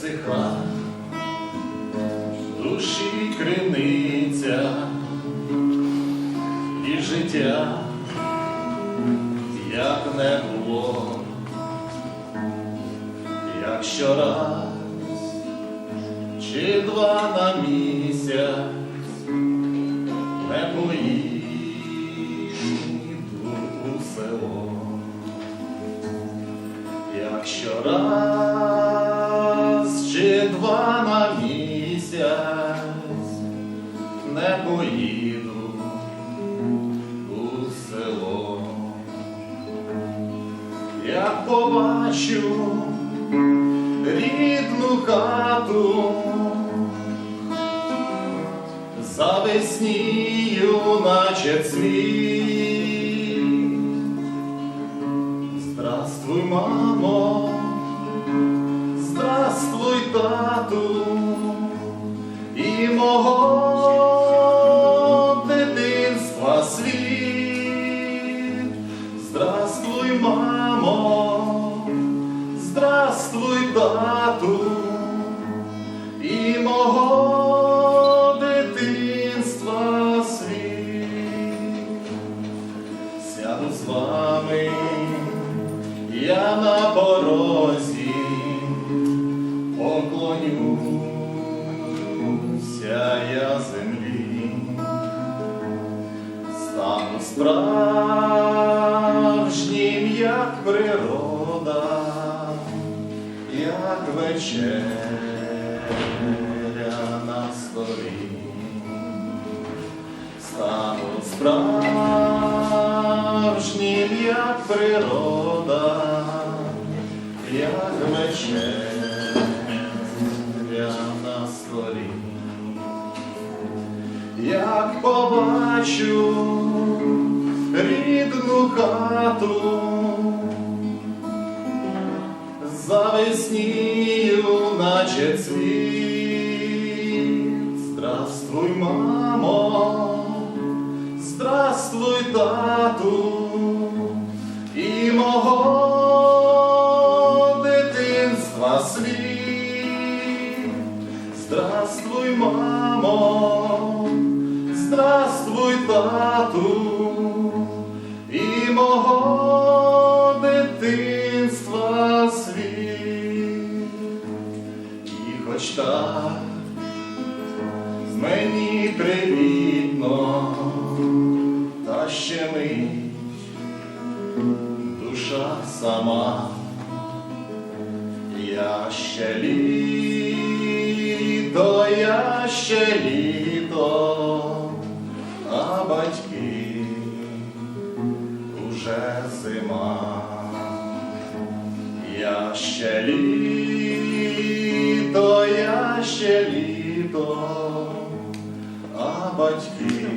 пересиха, душі криниця і життя, як не було, як щораз чи два на місяць не поїду у село, як щораз два на місяць не поїду у село, як побачу рідну хату завеснію, наче цвіт. Здравствуй, мамо, здравствуй, тату, і мого дитинства світ. Сяду з вами, я на порозі, поклонюся я землі, стану як природа, як вечеря на столі. Стануть справжнім, як природа, як вечеря на столі, як побачу рідну хату, завеснію, наче цвіт. Здравствуй, мамо, здравствуй, тату, і мого дитинства світ. Здравствуй, мамо, здравствуй, тату, мого дитинства світ. І хоч так мені привітно, та ще мить душа сама, я ще літо, я ще літо, а батьки уже зима. Я ще літо, я ще літо, а батьки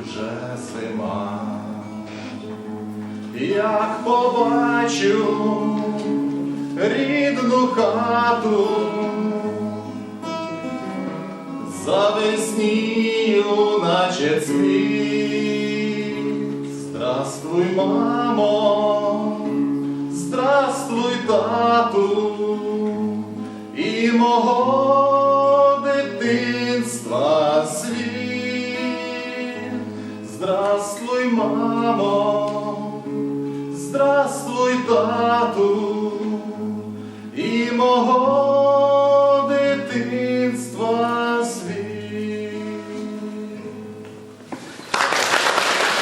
уже зима. Як побачу рідну хату, завеснію, наче цвіт. Здравствуй, мамо, здравствуй, тату, і мого дитинства світ. Здравствуй, мамо, здравствуй, тату, і мого